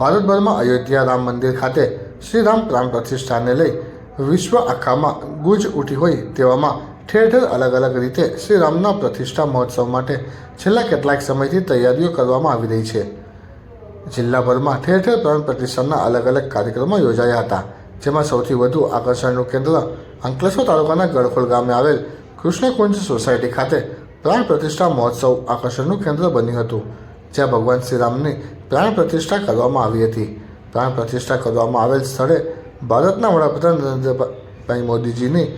ભારતભરમાં અયોધ્યા રામ મંદિર ખાતે શ્રી રામ પ્રાણ પ્રતિષ્ઠાને લઈ વિશ્વ આખામાં ગુજ ઉઠી હોય તેવામાં ઠેર ઠેર અલગ અલગ રીતે શ્રી રામના પ્રતિષ્ઠા મહોત્સવ માટે છેલ્લા કેટલાક સમયથી તૈયારીઓ કરવામાં આવી રહી છે. જિલ્લાભરમાં ઠેર ઠેર પ્રાણ પ્રતિષ્ઠાના અલગ અલગ કાર્યક્રમો યોજાયા હતા, જેમાં સૌથી વધુ આકર્ષણનું કેન્દ્ર અંકલેશ્વર તાલુકાના ગળખોલ ગામે આવેલ કૃષ્ણકુંજ સોસાયટી ખાતે પ્રાણ પ્રતિષ્ઠા મહોત્સવ આકર્ષણનું કેન્દ્ર બન્યું હતું, જ્યાં ભગવાન શ્રીરામની પ્રાણ પ્રતિષ્ઠા કરવામાં આવી હતી. પ્રાણ પ્રતિષ્ઠા કરવામાં આવેલ સ્થળે ભારતના વડાપ્રધાન નરેન્દ્રભાઈ મોદીજીની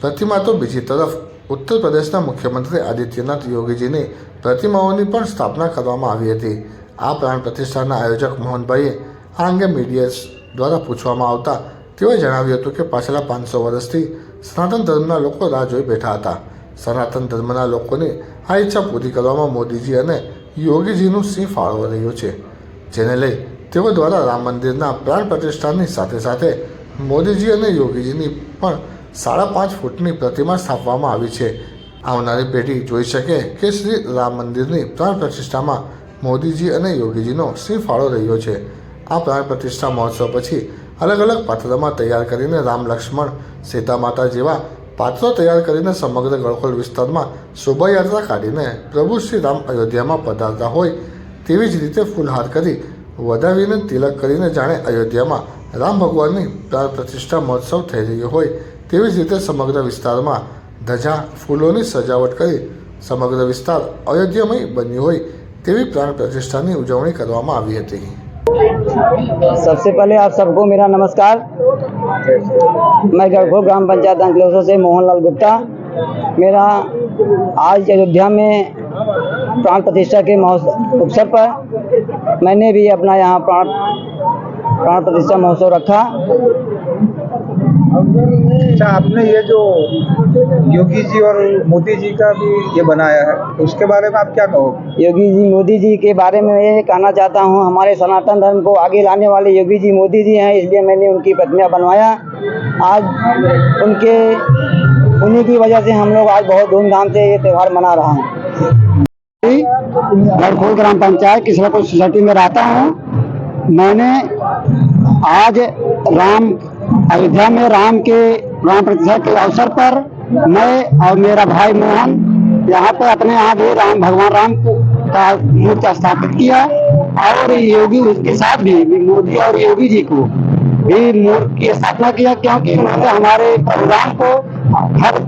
પ્રતિમા તો બીજી તરફ ઉત્તર પ્રદેશના મુખ્યમંત્રી આદિત્યનાથ યોગીજીની પ્રતિમાઓની પણ સ્થાપના કરવામાં આવી હતી. આ પ્રાણ પ્રતિષ્ઠાના આયોજક મોહનભાઈએ આ અંગે મીડિયા દ્વારા પૂછવામાં આવતા તેઓએ જણાવ્યું હતું કે પાછલા પાંચસો વર્ષથી સનાતન ધર્મના લોકો રાહ જોઈ બેઠા હતા. સનાતન ધર્મના લોકોની આ ઈચ્છા પૂરી કરવામાં મોદીજી અને યોગીજીનું સિંહ ફાળો રહ્યું છે. જેને લઈ તેઓ દ્વારા રામ મંદિરના પ્રાણ પ્રતિષ્ઠાની સાથે સાથે મોદીજી અને યોગીજીની પણ સાડા પાંચ ફૂટની પ્રતિમા સ્થાપવામાં આવી છે. આવનારી પેઢી જોઈ શકે કે શ્રી રામ મંદિરની પ્રાણ પ્રતિષ્ઠામાં મોદીજી અને યોગીજીનો શ્રી ફાળો રહ્યો છે. આ પ્રાણ પ્રતિષ્ઠા મહોત્સવ પછી અલગ અલગ પાત્રમાં તૈયાર કરીને રામ લક્ષ્મણ, સીતા માતા જેવા પાત્રો તૈયાર કરીને સમગ્ર ગળખોલ વિસ્તારમાં શોભાયાત્રા કાઢીને પ્રભુ શ્રી રામ અયોધ્યામાં પધારતા હોય તેવી જ રીતે ફૂલહાર કરી વધાવીને તિલક કરીને જાણે અયોધ્યામાં રામ ભગવાનની પ્રાણ પ્રતિષ્ઠા મહોત્સવ થઈ રહ્યો હોય તેવી જ રીતે સમગ્ર વિસ્તારમાં ધજા ફૂલોની સજાવટ કરી સમગ્ર વિસ્તાર અયોધ્યામય બન્યું હોય તેવી પ્રાણ પ્રતિષ્ઠાની ઉજવણી કરવામાં આવી હતી सबसे पहले आप सबको मेरा नमस्कार मैं गढ़खोर ग्राम पंचायत अंकलेश्वर से मोहनलाल गुप्ता मेरा आज अयोध्या में प्राण प्रतिष्ठा के महोत्सव अवसर पर मैंने भी अपना यहाँ प्राण प्राण प्रतिष्ठा महोत्सव रखा। अच्छा आपने ये जो योगी जी और मोदी जी का भी ये बनाया है उसके बारे में आप क्या कहो योगी जी मोदी जी के बारे में ये कहना चाहता हूँ हमारे सनातन धर्म को आगे लाने वाले योगी जी मोदी जी हैं इसलिए मैंने उनकी प्रतिमा बनवाया। आज उनके उन्हीं की वजह से हम लोग आज बहुत धूमधाम से ये त्यौहार मना रहे हैं। गढ़खोल ग्राम पंचायत किसरापुर सोसाइटी में रहता हूँ। मैंने आज राम अयोध्या में राम के राम प्रतिष्ठा के अवसर पर मैं और मेरा भाई मोहन यहाँ पे अपने यहाँ भी राम भगवान राम को मूर्ति स्थापित किया और योगी उसके साथ भी, भी मोदी और योगी जी को भी मूर्ति की स्थापना किया क्योंकि उन्होंने हमारे प्रभुराम को हर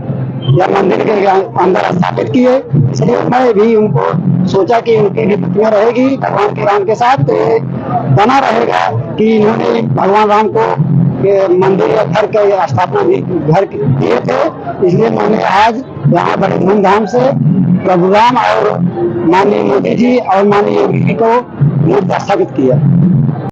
या मंदिर के अंदर स्थापित किए। इसलिए मैं भी उनको सोचा कि उनकी भी रहेगी, भगवान के राम के साथ तो बना रहेगा कि इन्होंने भगवान राम को मंदिर या घर के स्थापना भी घर किए थे। इसलिए मैंने आज यहाँ बड़े धूमधाम से प्रभु राम और माननीय मोदी जी और माननीय योगी जी को स्थापित किया